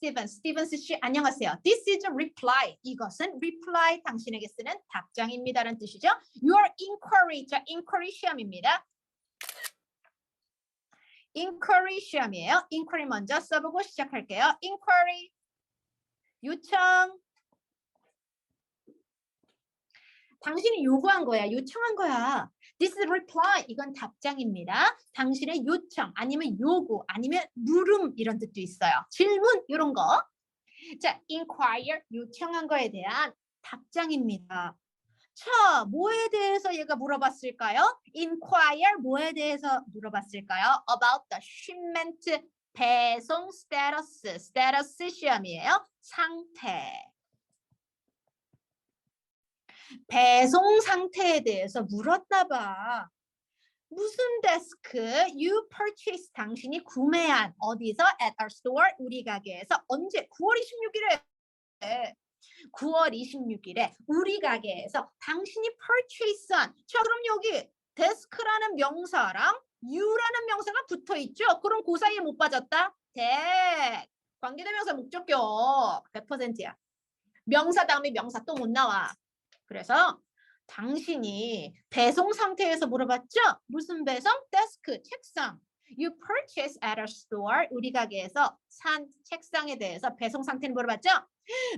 Stevens. Stevens 씨 안녕하세요. This is a reply. 이것은 reply 당신에게 쓰는 답장입니다라는 뜻이죠. Your inquiry. 자, inquiry 시험입니다. inquiry 시험이에요. inquiry 먼저 써보고 시작할게요. inquiry 요청 당신이 요구한 거야. 요청한 거야. This is reply. 이건 답장입니다. 당신의 요청 아니면 요구 아니면 물음 이런 뜻도 있어요. 질문 이런 거. 자, inquire 요청한 거에 대한 답장입니다. 자, 뭐에 대해서 얘가 물어봤을까요? inquire 뭐에 대해서 물어봤을까요? about the shipment 배송 status. status 시험이에요. 상태. 배송 상태에 대해서 물었나 봐. 무슨 데스크 you purchase 당신이 구매한 어디서 at our store 우리 가게에서 언제 9월 26일에 9월 26일에 우리 가게에서 당신이 purchase한 자 그럼 여기 데스크라는 명사랑 you라는 명사가 붙어 있죠. 그럼 그 사이에 못 빠졌다. 대 관계대명사 목적격 100%야. 명사 다음에 명사 또 못 나와. 그래서 당신이 배송 상태에서 물어봤죠? 무슨 배송? 데스크, 책상. You purchase at a store. 우리 가게에서 산 책상에 대해서 배송 상태를 물어봤죠?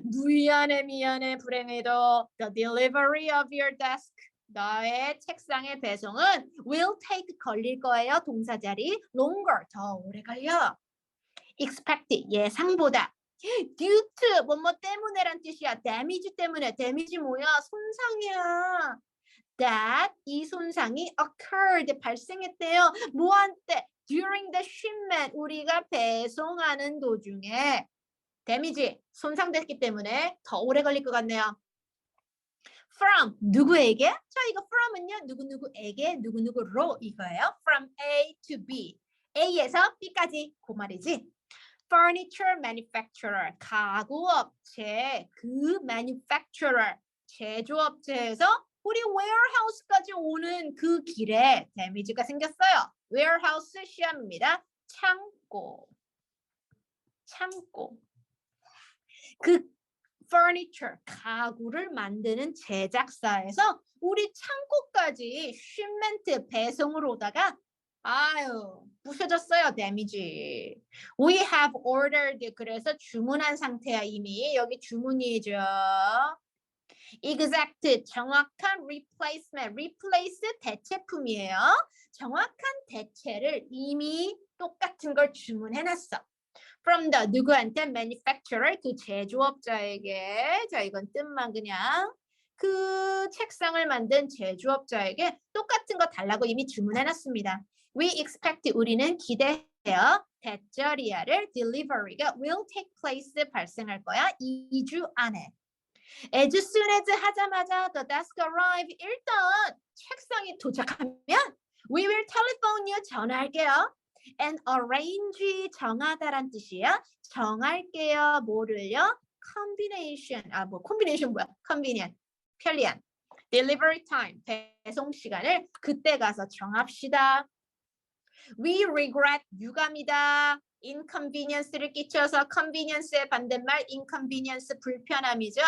미안해 미안해 불행해도 the delivery of your desk. 너의 책상의 배송은 will take 걸릴 거예요. 동사 자리 longer 더 오래 걸려. expect 예상보다 to 뭐뭐 때문에란 뜻이야. damage 때문에. damage 뭐야? 손상이야. that 이 손상이 occurred 발생했대요. 뭐한테? during the shipment 우리가 배송하는 도중에 데미지 손상됐기 때문에 더 오래 걸릴 것 같네요. from 누구에게? 자 이거 from은요 누구 누구에게 누구 누구로 이거예요. from A to B A에서 B까지 그 말이지. Furniture manufacturer 가구 업체 그 manufacturer 제조업체에서 우리 warehouse까지 오는 그 길에 데미지가 생겼어요. warehouse 시험입니다. 창고 창고 그 furniture 가구를 만드는 제작사에서 우리 창고까지 shipment 배송으로 오다가 아유 부셔졌어요 데미지. We have ordered 그래서 주문한 상태야 이미 여기 주문이죠. exact 정확한 replacement replace 대체품이에요. 정확한 대체를 이미 똑같은 걸 주문해 놨어. from the 누구한테 manufacturer 그 제조업자에게 자 이건 뜻만 그냥 그 책상을 만든 제조업자에게 똑같은 거 달라고 이미 주문해 놨습니다. We expect 우리는 기대해요. 대저리아를 delivery가 will take place 발생할 거야 2주 안에. As soon as 하자마자 the desk arrive 일단 책상이 도착하면 we will telephone you 전화할게요. and arrange 정하다란 뜻이야. 정할게요. 뭐를요? combination 아뭐 combination 뭐야? convenient 편리한 delivery time 배송 시간을 그때 가서 정합시다. We regret 유감이다. inconvenience를 끼쳐서 convenience의 반대말 inconvenience 불편함이죠.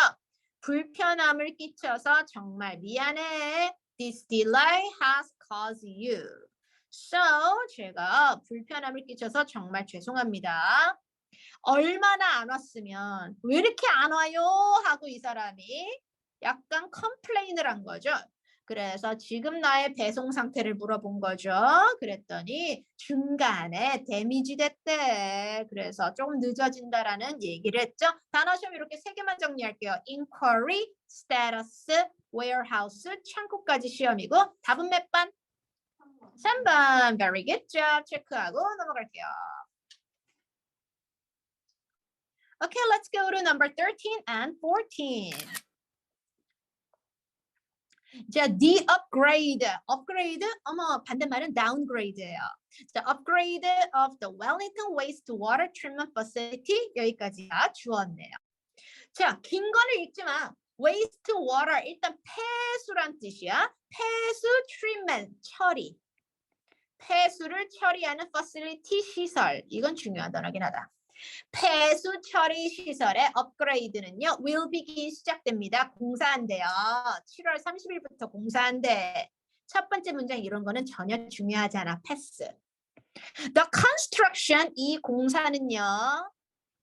불편함을 끼쳐서 정말 미안해. This delay has caused you. So 제가 불편함을 끼쳐서 정말 죄송합니다. 얼마나 안 왔으면 왜 이렇게 안 와요? 하고 이 사람이 약간 컴플레인을 한 거죠. 그래서 지금 나의 배송 상태를 물어본 거죠. 그랬더니 중간에 데미지 됐대. 그래서 조금 늦어진다라는 얘기를 했죠. 단어 시험 이렇게 세 개만 정리할게요. inquiry, status, warehouse, 창고까지 시험이고 답은 몇 번? 3번. Very good job. 체크하고 넘어갈게요. Okay, let's go to number 13 and 14. 자, the upgrade, upgrade, 어머 반대말은 downgrade예요. 자, upgrade of the Wellington wastewater treatment facility 여기까지가 주었네요. 자, 긴 거는 읽지 마. wastewater 일단 폐수란 뜻이야. 폐수 treatment 처리. 폐수를 처리하는 facility 시설. 이건 중요한 단어긴 하다. 폐수 처리 시설의 업그레이드는요. will begin 시작됩니다. 공사한대요. 7월 30일부터 공사한대. 첫 번째 문장 이런 거는 전혀 중요하지 않아. 패스. The construction 이 공사는요.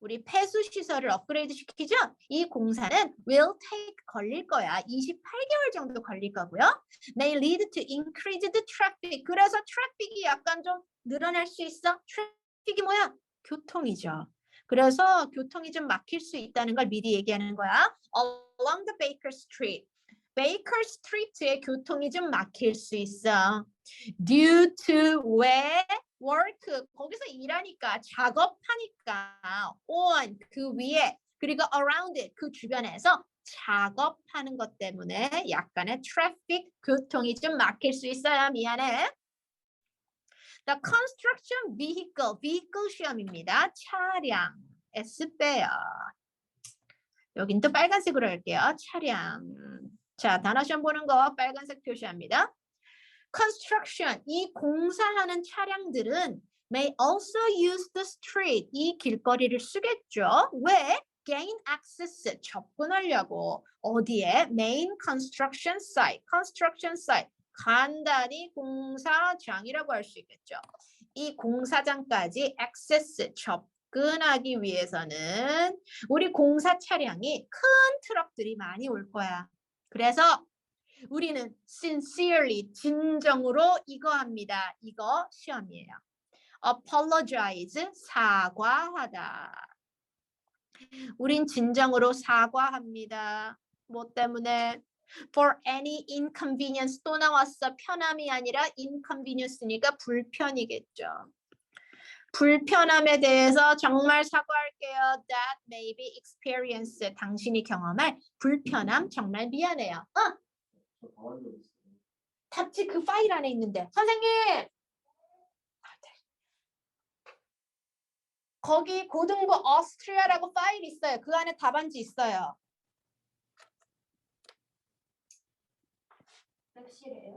우리 폐수 시설을 업그레이드 시키죠? 이 공사는 will take 걸릴 거야. 28개월 정도 걸릴 거고요. may lead to increased traffic. 그래서 트래픽이 약간 좀 늘어날 수 있어. 트래픽이 뭐야? 교통이죠. 그래서 교통이 좀 막힐 수 있다는 걸 미리 얘기하는 거야. Along the Baker Street. Baker Street에 교통이 좀 막힐 수 있어. Due to 왜 work 거기서 일하니까 작업하니까 on 그 위에 그리고 around it 그 주변에서 작업하는 것 때문에 약간의 traffic 교통이 좀 막힐 수 있어요. 미안해. The construction vehicle, vehicle 시험입니다. 차량, S 빼요. 여긴 또 빨간색으로 할게요. 차량. 자, 단어 시험 보는 거 빨간색 표시합니다. Construction, 이 공사하는 차량들은 may also use the street, 이 길거리를 쓰겠죠. 왜? gain access, 접근하려고. 어디에? main construction site, construction site. 간단히 공사장이라고 할 수 있겠죠. 이 공사장까지 access 접근하기 위해서는 우리 공사 차량이 큰 트럭들이 많이 올 거야. 그래서 우리는 sincerely 진정으로 이거 합니다. 이거 시험이에요. apologize 사과하다. 우린 진정으로 사과합니다. 뭐 때문에 for any inconvenience 또 나왔어. 편함이 아니라 inconvenience니까 불편이겠죠. 불편함에 대해서 정말 사과할게요. That may be experience. 당신이 경험할 불편함 정말 미안해요. 어? 답지 그 파일 안에 있는데. 선생님! 아, 네. 거기 고등부 오스트리아라고 파일 있어요. 그 안에 답안지 있어요.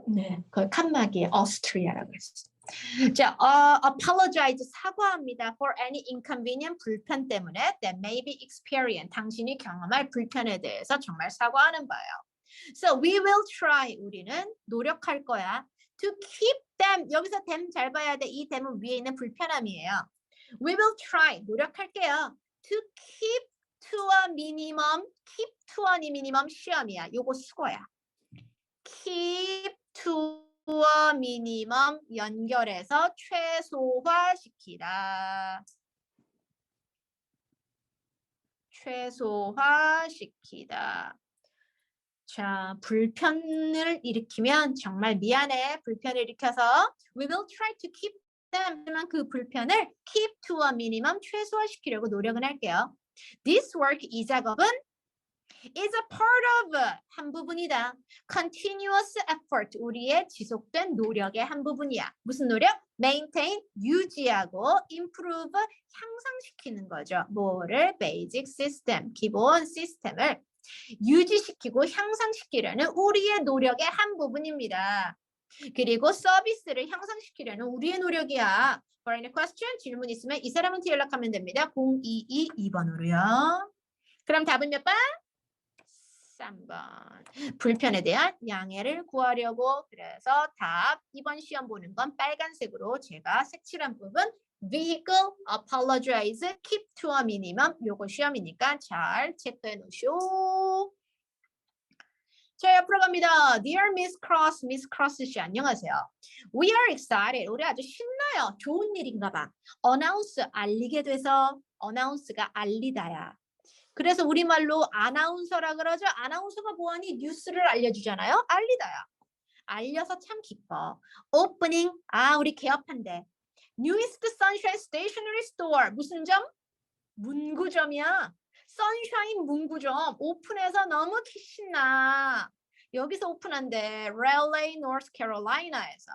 네, 그 칸막이에 오스트리아라고 했어. 자, 어, apologize 사과합니다 for any inconvenient 불편 때문에 that may be experienced 당신이 경험할 불편에 대해서 정말 사과하는 바예요. So we will try 우리는 노력할 거야 to keep them 여기서 them 잘 봐야 돼. 이 them은 위에 있는 불편함이에요. We will try 노력할게요 to keep to a minimum keep to a minimum 시험이야. 요거 수거야. Keep to a minimum 연결해서 최소화시키다. 최소화시키다. 자, 불편을 일으키면 정말 미안해. 불편을 일으켜서 we will try to keep them. 그 불편을 keep to a minimum 최소화시키려고 노력은 할게요. This work 이 작업은 is a part of 한 부분이다. continuous effort 우리의 지속된 노력의 한 부분이야. 무슨 노력? maintain 유지하고 improve 향상시키는 거죠. 뭐를 basic system 기본 시스템을 유지시키고 향상시키려는 우리의 노력의 한 부분입니다. 그리고 서비스를 향상시키려는 우리의 노력이야. For any question 질문 있으면 이 사람한테 연락하면 됩니다. 022 2번으로요. 그럼 답은 몇 번? 3번. 불편에 대한 양해를 구하려고 그래서 답 2번 시험 보는 건 빨간색으로 제가 색칠한 부분 vehicle, apologize, keep to a minimum 요거 시험이니까 잘 체크해 놓으시오. 자, 옆으로 갑니다. Dear Miss Cross, Miss Cross 씨 안녕하세요. We are excited. 우리 아주 신나요. 좋은 일인가 봐. Announce 알리게 돼서 announce가 알리다야. 그래서 우리말로 아나운서라 그러죠. 아나운서가 뭐하니 뉴스를 알려주잖아요. 알리다야. 알려서 참 기뻐. Opening 아 우리 개업한대. Newest Sunshine Stationery Store 무슨 점? 문구점이야. 선샤인 문구점 오픈해서 너무 신나. 여기서 오픈한대. Raleigh, North Carolina에서.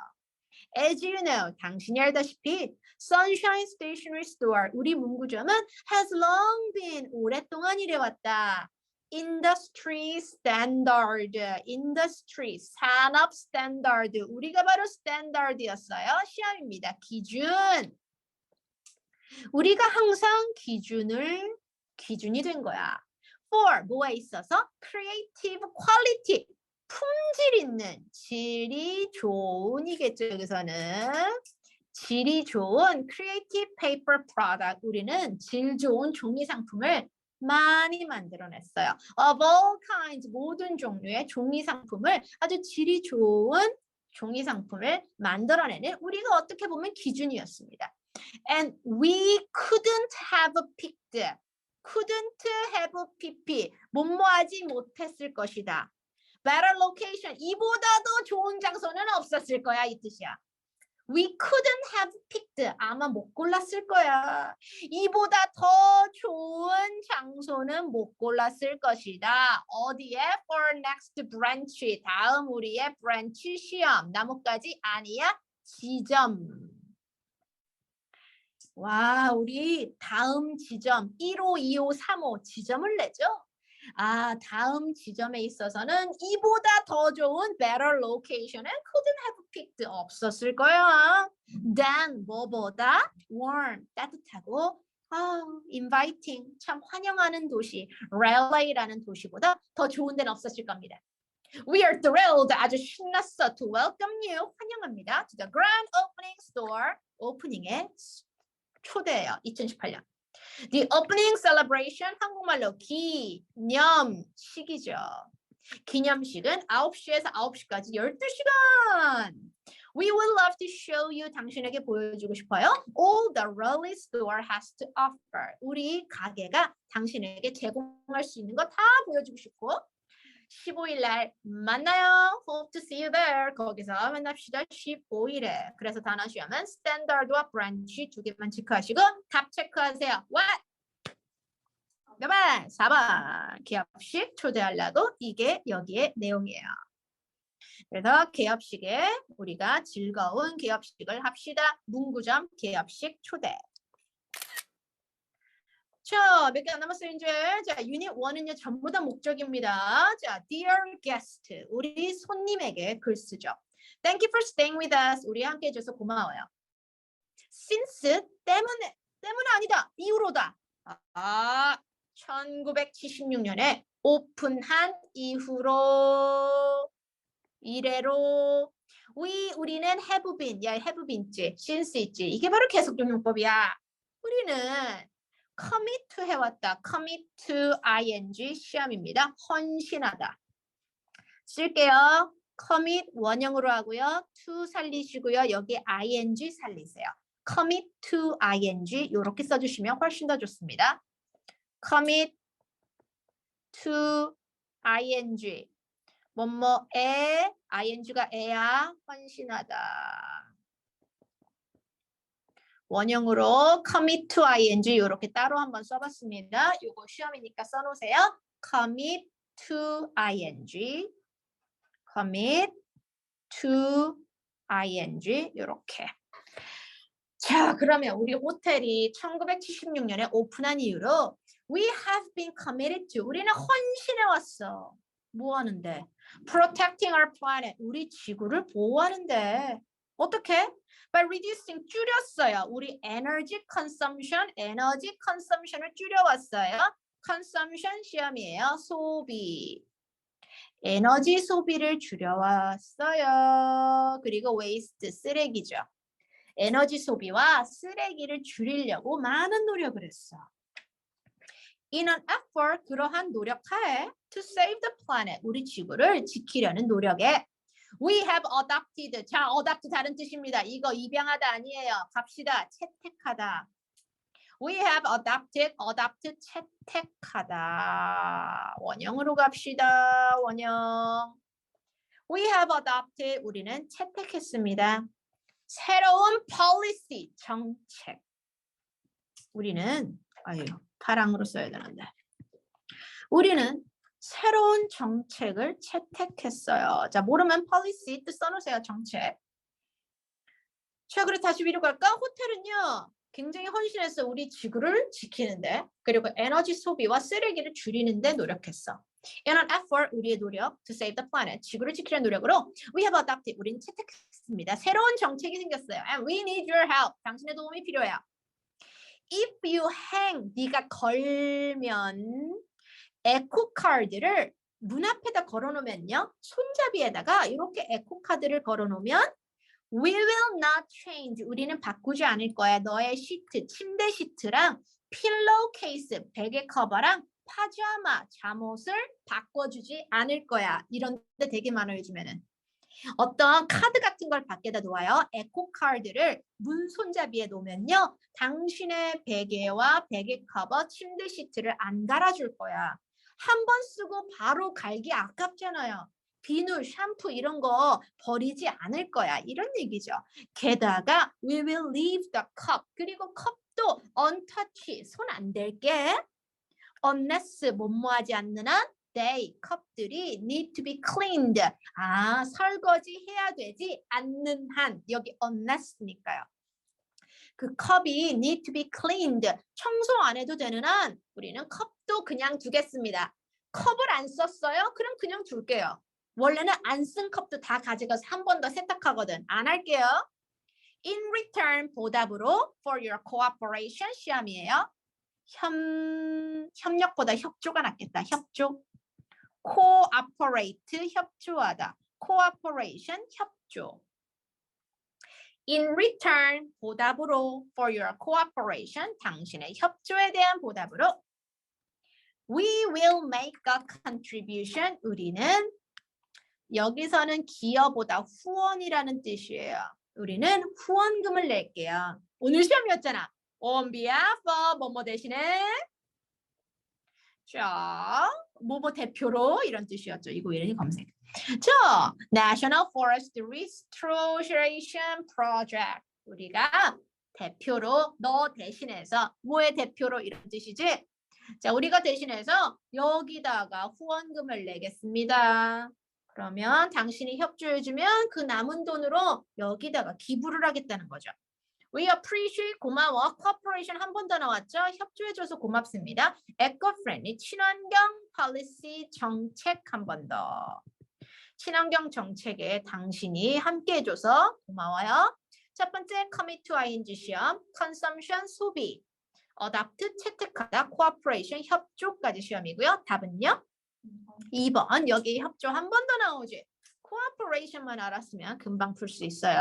As you know, 당신이 알다시피 Sunshine Stationery Store, 우리 문구점은 has long been, 오랫동안 이래왔다. Industry standard, industry, 산업 standard, 우리가 바로 standard였어요. 시험입니다. 기준. 우리가 항상 기준을 기준이 된 거야. for 뭐에 있어서 creative quality 품질 있는 질이 좋은이겠죠 여기서는 질이 좋은 creative paper product 우리는 질 좋은 종이 상품을 많이 만들어냈어요. Of all kinds 모든 종류의 종이 상품을 아주 질이 좋은 종이 상품을 만들어내는 우리가 어떻게 보면 기준이었습니다. And we couldn't have picked couldn't have pp 뭐뭐하지 못했을 것이다. Better location 이보다 더 좋은 장소는 없었을 거야 이 뜻이야. We couldn't have picked 아마 못 골랐을 거야. 이보다 더 좋은 장소는 못 골랐을 것이다. 어디에 for next branch 다음 우리의 branch 시험 나뭇가지 아니야 지점. 와, 우리 다음 지점 1호, 2호, 3호 지점을 내죠. 아, 다음 지점에 있어서는 이보다 더 좋은 better location은 couldn't have picked 없었을 거야. than 뭐보다 warm 따뜻하고 아, inviting 참 환영하는 도시 Raleigh라는 도시보다 더 좋은 데는 없었을 겁니다. We are thrilled 아주 신났어 to welcome you 환영합니다 to the grand opening store 오프닝에 초대해요 2018년. The opening celebration 한국말로 기념식이죠. 기념식은 9시에서 9시까지 12시간. We would love to show you 당신에게 보여주고 싶어요. All the Raleigh store has to offer. 우리 가게가 당신에게 제공할 수 있는 거 다 보여주고 싶고 15일 날 만나요. Hope to see you there. 거기서 만납시다. 15일에. 그래서 단어 시험은 스탠다드와 브랜치 두 개만 체크하시고 답 체크하세요. What? 몇 번? 4번. 기업식 초대하려고 이게 여기에 내용이에요. 그래서 개업식에 우리가 즐거운 개업식을 합시다. 문구점 개업식 초대. 자, 몇 개 안 남았어요, 이제. 자, 유닛 1은요, 전부 다 목적입니다. 자, dear guest, 우리 손님에게 글 쓰죠. Thank you for staying with us. 우리 함께 해줘서 고마워요. Since 때문에, 때문에 아니다. 이후로다. 아, 1976년에 오픈한 이후로, 이래로, we, 우리는 have been, 야, have been지, since 있지. 이게 바로 계속적용법이야. 우리는 commit 해왔다. commit to ing 시험입니다. 헌신하다. 쓸게요. commit 원형으로 하고요. to 살리시고요. 여기 ing 살리세요. commit to ing 이렇게 써주시면 훨씬 더 좋습니다. commit to ing 뭐뭐에 ing가 에야 헌신하다. 원형으로 commit to ing 이렇게 따로 한번 써봤습니다. 이거 시험이니까 써놓으세요. commit to ing, commit to ing 이렇게. 자, 그러면 우리 호텔이 1976년에 오픈한 이후로 we have been committed to 우리는 헌신해 왔어. 뭐 하는데? protecting our planet 우리 지구를 보호하는데 어떻게? by reducing 줄였어요. 우리 energy consumption, 에너지 consumption을 줄여왔어요. consumption 시험이에요. 소비. 에너지 소비를 줄여왔어요. 그리고 waste 쓰레기죠. 에너지 소비와 쓰레기를 줄이려고 많은 노력을 했어. In an effort, 그러한 노력하에 to save the planet, 우리 지구를 지키려는 노력에 We have adopted. 자, adopt 다른 뜻입니다. 이거 입양하다 아니에요. 갑시다. 채택하다. We have adopted. adopt 채택하다. 원형으로 갑시다. 원형. We have adopted. 우리는 채택했습니다. 새로운 policy 정책. 우리는 아유 파랑으로 써야 되는데. 우리는 새로운 정책을 채택했어요. 자, 모르면 policy 뜻 써놓으세요. 정책. 자, 그리고 다시 위로 갈까? 호텔은요. 굉장히 헌신해서 우리 지구를 지키는데 그리고 에너지 소비와 쓰레기를 줄이는데 노력했어. In an effort, 우리의 노력 to save the planet, 지구를 지키려는 노력으로 we have adopted, 우리는 채택했습니다. 새로운 정책이 생겼어요. And we need your help. 당신의 도움이 필요해요. if you hang 네가 걸면 에코 카드를 문 앞에다 걸어놓으면요 손잡이에다가 이렇게 에코 카드를 걸어놓으면 we will not change 우리는 바꾸지 않을 거야 너의 시트 침대 시트랑 필로우 케이스 베개 커버랑 파자마 잠옷을 바꿔주지 않을 거야 이런 데 되게 많아요 요즘에는 어떤 카드 같은 걸 밖에다 놓아요. 에코 카드를 문 손잡이에 놓으면요. 당신의 베개와 베개 커버, 침대 시트를 안 갈아줄 거야. 한 번 쓰고 바로 갈기 아깝잖아요. 비누, 샴푸 이런 거 버리지 않을 거야. 이런 얘기죠. 게다가 we will leave the cup. 그리고 컵도 untouched. 손 안 댈게. unless 뭐뭐 하지 않는 한 they 컵들이 need to be cleaned. 아, 설거지 해야 되지 않는 한 여기 unless니까요. 그 컵이 need to be cleaned. 청소 안 해도 되는 한 우리는 컵도 그냥 두겠습니다. 컵을 안 썼어요? 그럼 그냥 둘게요. 원래는 안 쓴 컵도 다 가져가서 한 번 더 세탁하거든. 안 할게요. In return 보답으로 for your cooperation 시험이에요. 협, 협력보다 협조가 낫겠다. 협조. cooperate 협조하다. cooperation 협조. In return 보답으로 for your cooperation 당신의 협조에 대한 보답으로 we will make a contribution 우리는 여기서는 기여보다 후원이라는 뜻이에요. 우리는 후원금을 낼게요. 오늘 시험이었잖아. On behalf of 뭐뭐 대신에 자, 뭐뭐 대표로 이런 뜻이었죠. 이거 이름이 검색. 자, National Forest Restoration Project. 우리가 대표로 너 대신해서 뭐의 대표로 이런 뜻이지? 자, 우리가 대신해서 여기다가 후원금을 내겠습니다. 그러면 당신이 협조해주면 그 남은 돈으로 여기다가 기부를 하겠다는 거죠. We appreciate 고마워. Cooperation 한 번 더 나왔죠. 협조해줘서 고맙습니다. Eco-friendly 친환경 policy 정책 한 번 더. 친환경 정책에 당신이 함께해줘서 고마워요. 첫 번째 commit to ing 시험, consumption 소비, adopt 채택하다, cooperation 협조까지 시험이고요. 답은요? 2번 여기 협조 한 번 더 나오지. cooperation만 알았으면 금방 풀 수 있어요.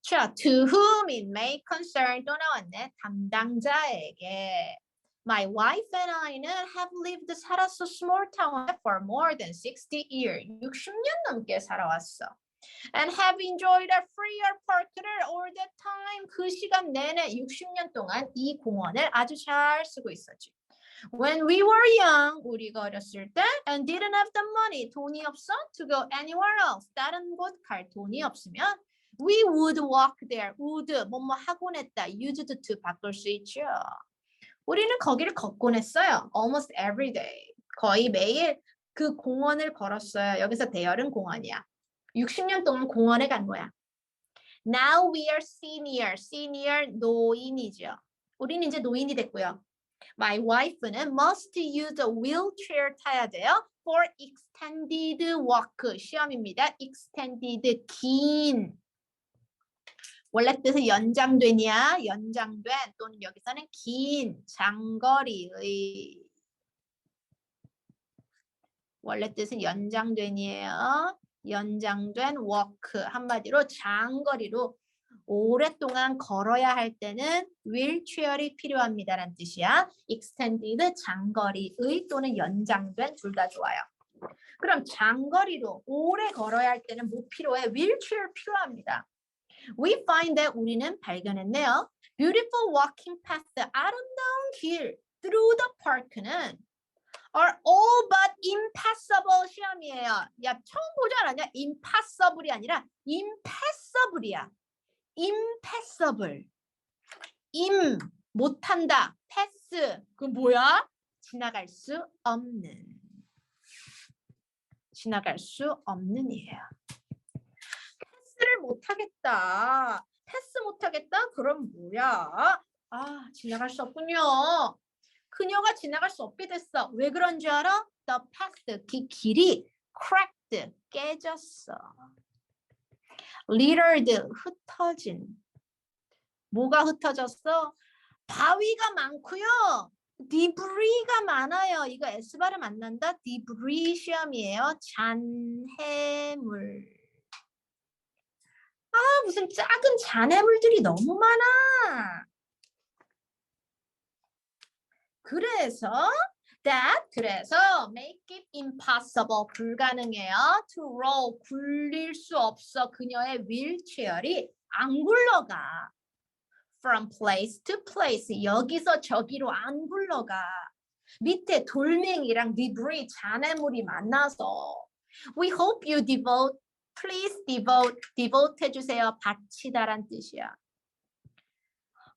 자, to whom it may concern 또 나왔네. 담당자에게. My wife and I는 have lived 살았어 small town for more than 60 years. 60년 넘게 살아왔어. And have enjoyed a freer park를 all the time. 그 시간 내내 60년 동안 이 공원을 아주 잘 쓰고 있었지. When we were young, 우리가 어렸을 때, and didn't have the money, 돈이 없어, to go anywhere else, 다른 곳 갈 돈이 없으면, we would walk there, would, 뭐뭐 하곤 했다, used to 바꿀 수 있죠. 우리는 거기를 걷곤 했어요. almost every day. 거의 매일 그 공원을 걸었어요. 여기서 대열은 공원이야. 60년 동안 공원에 간 거야. Now we are senior. senior 노인이죠. 우리는 이제 노인이 됐고요. My wife는 must use a wheelchair 타야 돼요. For extended walk 시험입니다. extended 긴 원래 뜻은 연장되냐 연장된 또는 여기서는 긴 장거리의 원래 뜻은 연장된이에요. 연장된 walk 한마디로 장거리로 오랫동안 걸어야 할 때는 휠체어이 필요합니다라는 뜻이야. extended 장거리의 또는 연장된 둘 다 좋아요. 그럼 장거리로 오래 걸어야 할 때는 뭐 필요해? 휠체어 필요합니다. We find that 우리는 발견했네요. Beautiful walking path, 아름다운 길 through the park는 are all but impassable 시험이에요. 야 처음 보지 않았냐? impassable이 아니라 impassable이야. impassable. im 못한다. pass 그 뭐야? 지나갈 수 없는. 지나갈 수 없는이에요. 패스를 못하겠다. 패스 못하겠다? 그럼 뭐야? 아 지나갈 수 없군요. 그녀가 지나갈 수 없게 됐어. 왜 그런 줄 알아? The path, 그 길이 cracked, 깨졌어. littered, 흩어진. 뭐가 흩어졌어? 바위가 많고요. 디브리가 많아요. 이거 S 발음 안 난다. 디브리 시험이에요. 잔해물. 아 무슨 작은 잔해물들이 너무 많아. 그래서 that 그래서 make it impossible 불가능해요. to roll 굴릴 수 없어 그녀의 휠체어이 안 굴러가. from place to place 여기서 저기로 안 굴러가. 밑에 돌멩이랑 debris 잔해물이 만나서 we hope you devote please devote devote 해주세요. 바치다란 뜻이야.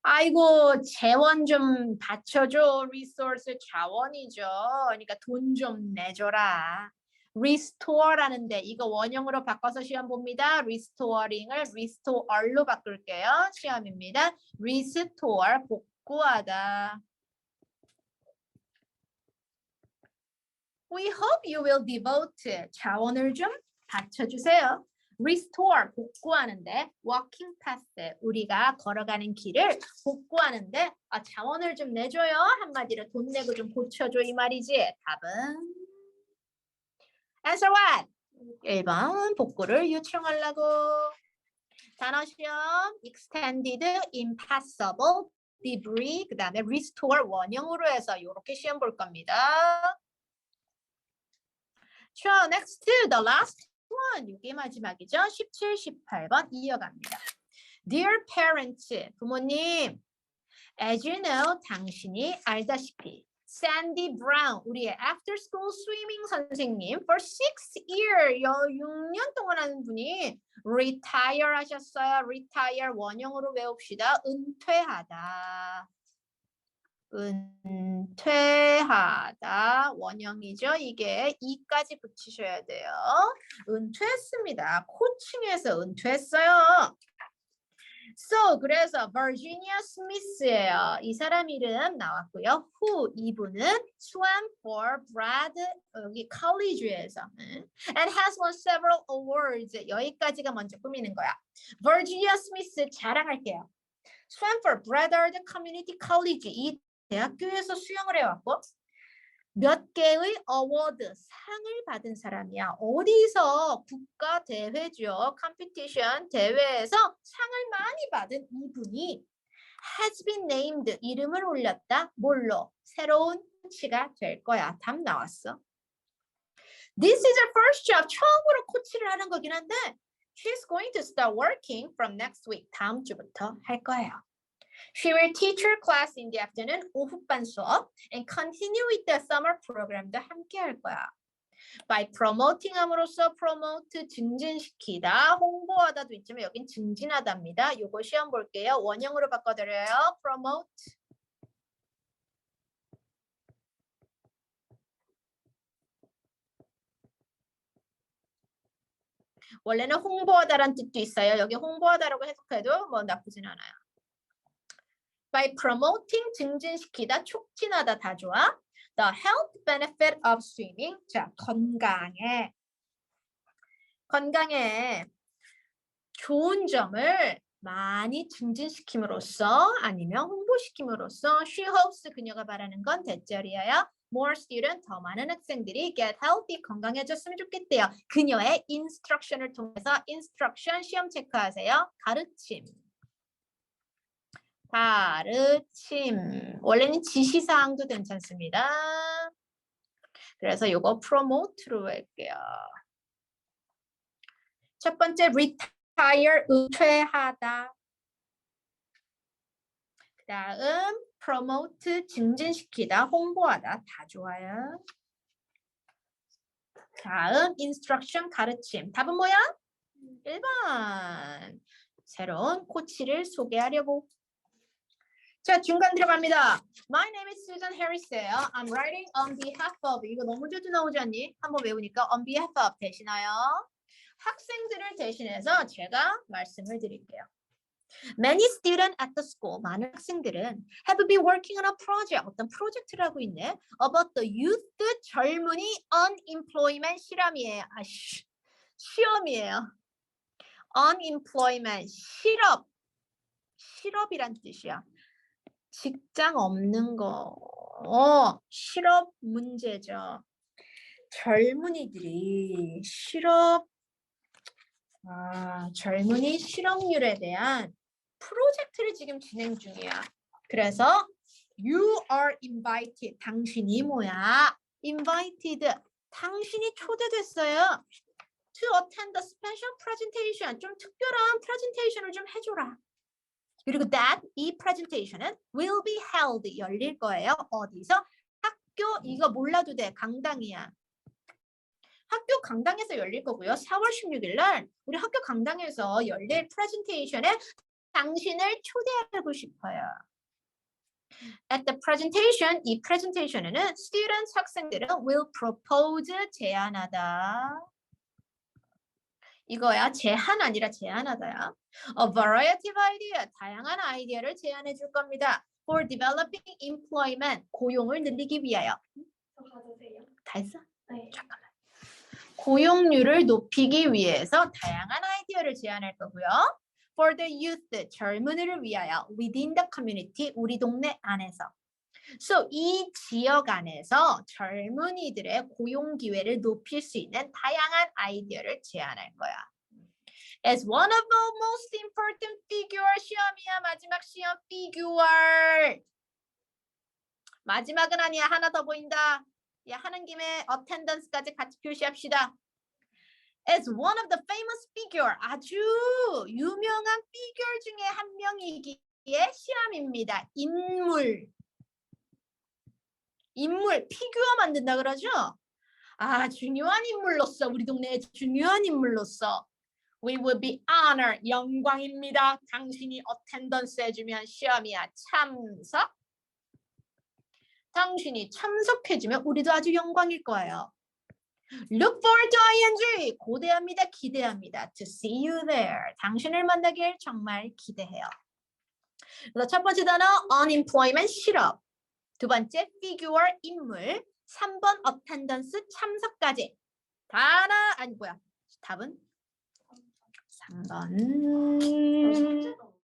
아이고 재원 좀 받쳐줘 resource 자원이죠. 그러니까 돈 좀 내줘라. restore라는데 이거 원형으로 바꿔서 시험 봅니다. restoring을 restore로 바꿀게요. 시험입니다. restore 복구하다. We hope you will devote 자원을 좀 받쳐주세요. restore 복구하는데 walking path 우리가 걸어가는 길을 복구하는데 아, 자원을 좀 내줘요. 한마디로 돈 내고 좀 고쳐줘 이 말이지. 답은? Answer what? 1번 복구를 요청하려고. 단어 시험 extended impassable debris 그 다음에 restore 원형으로 해서 이렇게 시험 볼 겁니다. 자 next the last one 이게 마지막이죠. 17, 18번 이어갑니다. Dear parents, 부모님, as you know, 당신이 알다시피 Sandy Brown, 우리의 after school swimming 선생님 for six year, 여 6년 동안 하는 분이 retire 하셨어요. retire 원형으로 외웁시다. 은퇴하다. 은퇴하다 원형이죠. 이게 이까지 붙이셔야 돼요. 은퇴했습니다. 코칭에서 은퇴했어요. So 그래서 Virginia Smith예요. 이 사람 이름 나왔고요. Who 이분은 swam for Brad 여기 college에서 and has won several awards. 여기까지가 먼저 꾸미는 거야. Virginia Smith 자랑할게요. swam for Bradard Community College 이 대학교에서 수영을 해왔고 몇 개의 어워드 상을 받은 사람이야. 어디서 국가 대회죠. 컴피티션 대회에서 상을 많이 받은 이분이 has been named 이름을 올렸다. 뭘로? 새로운 코치가 될 거야. 답 나왔어. This is her first job. 처음으로 코치를 하는 거긴 한데 she's going to start working from next week. 다음 주부터 할 거예요. She will teach her class in the afternoon, 오후반 수업, and continue with the summer program도 함께 할 거야. By promoting 함으로써 promote 증진시키다, 홍보하다도 있지만 여긴 증진하다입니다. 요거 시험 볼게요. 원형으로 바꿔드려요. promote. 원래는 홍보하다란 뜻도 있어요. 여기 홍보하다라고 해석해도 뭐 나쁘진 않아요. By promoting 증진시키다 촉진하다 다 좋아. The health benefit of swimming. 자, 건강에 건강에 좋은 점을 많이 증진시킴으로써 아니면 홍보시킴으로써 she hopes 그녀가 바라는 건 대절이에요. More student 더 많은 학생들이 get healthy 건강해졌으면 좋겠대요. 그녀의 instruction을 통해서 instruction 시험 체크하세요. 가르침. 가르침. 원래는 지시사항도 괜찮습니다. 그래서 요거 promote로 할게요. 첫 번째 retire, 은퇴하다. 그 다음 promote, 증진시키다, 홍보하다. 다 좋아요. 다음 instruction, 가르침. 답은 뭐야? 1번. 새로운 코치를 소개하려고. 자, 중간 들어갑니다. My name is Susan Harris예요. I'm writing on behalf of. 이거 너무 자주 나오지 않니? 한번 외우니까 on behalf of 대신하여 학생들을 대신해서 제가 말씀을 드릴게요. Many students at the school, 많은 학생들은 have been working on a project, 어떤 프로젝트를 하고 있네. About the youth, 젊은이 unemployment 실험이에요. 아, 시, 시험이에요. unemployment, 실업. 실업이란 뜻이야. 직장 없는 거. 어, 실업 문제죠. 젊은이들이 실업 아, 젊은이 실업률에 대한 프로젝트를 지금 진행 중이야. 그래서 you are invited. 당신이 뭐야? invited. 당신이 초대됐어요. to attend a special presentation. 좀 특별한 프레젠테이션을 좀 해줘라. 그리고 that 이 presentation은 will be held 열릴 거예요. 어디서? 학교 이거 몰라도 돼. 강당이야. 학교 강당에서 열릴 거고요. 4월 16일 날 우리 학교 강당에서 열릴 프레젠테이션에 당신을 초대하고 싶어요. At the presentation, 이 presentation에는 students 학생들은 will propose 제안하다. 이거야 제한 아니라 제안하다야. A variety of idea 다양한 아이디어를 제안해 줄 겁니다. For developing employment 고용을 늘리기 위하여. 다 했어? 네. 잠깐만. 고용률을 높이기 위해서 다양한 아이디어를 제안할 거고요. For the youth 젊은이를 위하여 within the community 우리 동네 안에서. So 이 지역 안에서 젊은이들의 고용 기회를 높일 수 있는 다양한 아이디어를 제안할 거야. As one of the most important figure 시험이야 마지막 시험 figure. 마지막은 아니야 하나 더 보인다. 야 하는 김에 attendance까지 같이 표시합시다. As one of the famous figure 아주 유명한 figure 중에 한 명이기에 시험입니다. 인물. 인물 피규어 만든다 그러죠? 아 중요한 인물로서 우리 동네의 중요한 인물로서 We will be honored 영광입니다. 당신이 attendance 해주면 시험이야 참석. 당신이 참석해주면 우리도 아주 영광일 거예요. Look forward to ing. 고대합니다. 기대합니다. To see you there. 당신을 만나길 정말 기대해요. 첫 번째 단어 unemployment 실업. 두 번째 figure 인물. 3번 attendance 참석까지. 단어 아니 뭐야? 답은 3번.